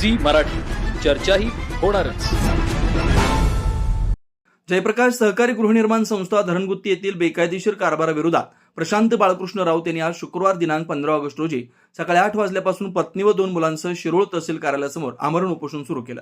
Zee Marathi. चर्चाही होणारच. जयप्रकाश सहकारी गृहनिर्माण संस्था धरणगुत्ती येथील बेकायदेशीर कारभाराविरोधात प्रशांत बाळकृष्ण राऊत यांनी आज शुक्रवार दिनांक पंधरा ऑगस्ट रोजी सकाळी आठ वाजल्यापासून पत्नी व दोन मुलांसह शिरोळ तहसील कार्यालयासमोर आमरण उपोषण सुरू केलं.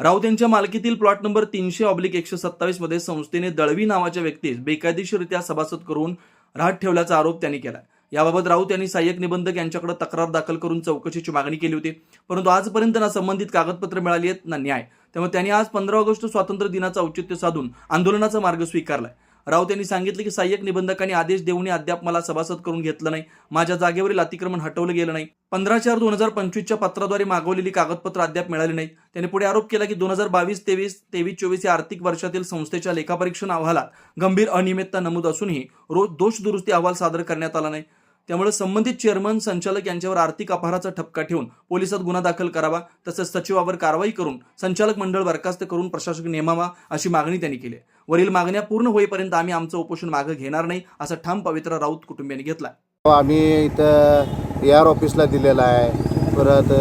राऊत यांच्या मालकीतील प्लॉट नंबर तीनशे ऑब्लिक एकशे सत्तावीसमध्ये संस्थेने दळवी नावाच्या व्यक्तीस बेकायदेशीररित्या सभासद करून राहत ठेवल्याचा आरोप त्यांनी केला याबाबत राऊत यांनी सहाय्यक निबंधक यांच्याकडे तक्रार दाखल करून चौकशीची मागणी केली होती. परंतु आजपर्यंत ना संबंधित कागदपत्र मिळाली आहेत ना न्याय. त्यामुळे त्यांनी आज पंधरा ऑगस्ट स्वातंत्र्य दिनाचं औचित्य साधून आंदोलनाचा मार्ग स्वीकारलाय. राऊत यांनी सांगितलं की सहाय्यक निबंधकांनी आदेश देऊनही अद्याप मला सभासद करून घेतलं नाही. माझ्या जागेवरील अतिक्रमण हटवलं गेलं नाही. पंधरा चार दोन हजार पंचवीसच्या पत्राद्वारे मागवलेली कागदपत्र अद्याप मिळाली नाही त्यांनी पुढे आरोप केला की दोन हजार बावीस तेवीस तेवीस चोवीस या आर्थिक वर्षातील संस्थेच्या लेखापरीक्षण अहवालात गंभीर अनियमितता नमूद असूनही रोज दोष दुरुस्ती अहवाल सादर करण्यात आला नाही. त्यामुळे संबंधित चेअरमन संचालक यांच्यावर आर्थिक अपहाराचा ठपका ठेवून पोलिसात गुन्हा दाखल करावा तसंच सचिवावर कारवाई करून संचालक मंडळ बरखास्त करून प्रशासक नेमावा अशी मागणी त्यांनी केली आहे. वरील मागण्या पूर्ण होईपर्यंत आम्ही आमचं उपोषण मागे घेणार नाही असा ठाम पवित्रा राऊत कुटुंबियांनी घेतला हो, आम्ही इथं ए आर ऑफिसला दिलेला आहे परत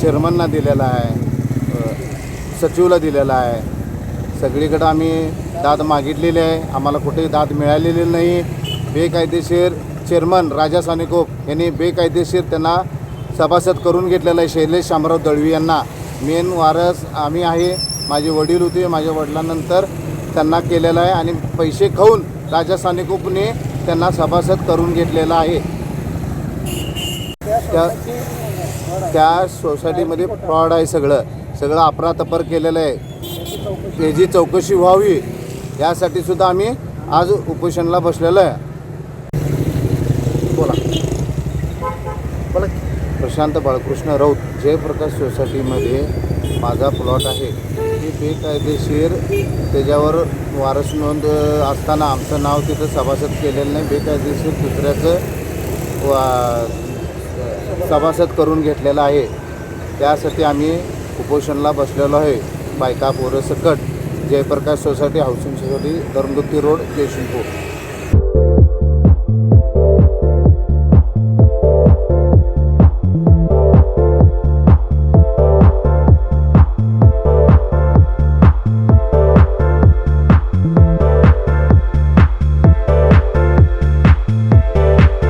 चेअरमनला दिलेला आहे सचिवला दिलेला आहे. सगळीकडं आम्ही दाद मागितलेली आहे आम्हाला कुठेही दाद मिळालेली नाही. बेकायदेशीर चेअरमन राजा सानेकोप यांनी बेकायदेशीर त्यांना सभासद करून घेतलेला आहे. शैलेश शामराव दळवी यांना. मेन वारस आम्ही आहे. माझे वडील होते. माझ्या वडिलांनंतर त्यांना केलेलं आहे आणि पैसे खाऊन राजा सानेकोपने त्यांना सभासद करून घेतलेला आहे. त्या त्या सोसायटीमध्ये फ्रॉड आहे सगळं. सगळं अपरातपर केलेलं आहे. त्याची चौकशी व्हावी. यासाठी सुद्धा आम्ही आज उपोषणला बसलेलो आहे. बोला. बोला. प्रशांत बाळकृष्ण राऊत जयप्रकाश सोसायटीमध्ये माझा प्लॉट आहे. ते बेकायदेशीर त्याच्यावर वारस नोंद असताना आमचं नाव तिथं सभासद केलेलं नाही. बेकायदेशीर दुसऱ्याचं वा सभासद करून घेतलेलं आहे. त्यासाठी आम्ही उपोषणला बसलेलो आहे. बायका पोरं सकट. Jayprakash society housing society Dharangutti road Jaysingpur.